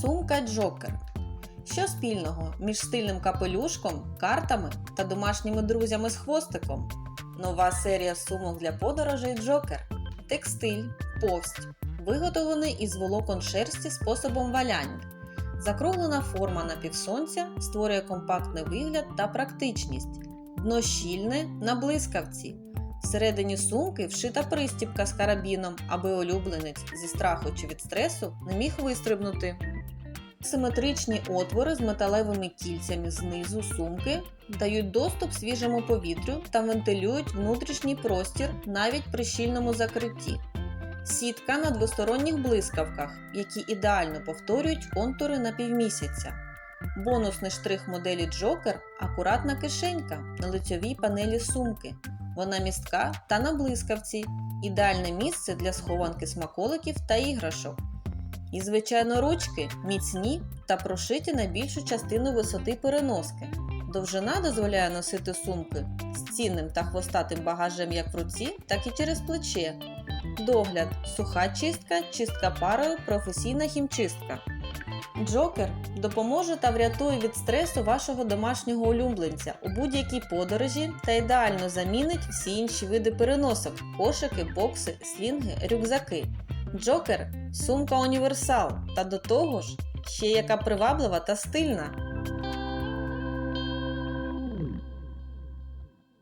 Сумка Джокер. Що спільного між стильним капелюшком, картами та домашніми друзями з хвостиком? Нова серія сумок для подорожей Джокер. Текстиль, повсть, виготовлений із волокон шерсті способом валяння. Закруглена форма напівсонця створює компактний вигляд та практичність. Дно щільне на блискавці. Всередині сумки вшита пристіпка з карабіном, аби улюбленець зі страху чи від стресу не міг вистрибнути. Симетричні отвори з металевими кільцями знизу сумки дають доступ свіжому повітрю та вентилюють внутрішній простір навіть при щільному закритті. Сітка на двосторонніх блискавках, які ідеально повторюють контури напівмісяця. Бонусний штрих моделі Джокер акуратна кишенька на лицьовій панелі сумки. Вона містка та на блискавці, ідеальне місце для схованки смаколиків та іграшок. І, звичайно, ручки міцні та прошиті на більшу частину висоти переноски. Довжина дозволяє носити сумки з цінним та хвостатим багажем як в руці, так і через плече. Догляд, суха чистка, чистка парою, професійна хімчистка. Джокер допоможе та врятує від стресу вашого домашнього улюбленця у будь-якій подорожі та ідеально замінить всі інші види переносок кошики, бокси, слінги, рюкзаки. Джокер сумка універсал та до того ж ще яка приваблива та стильна.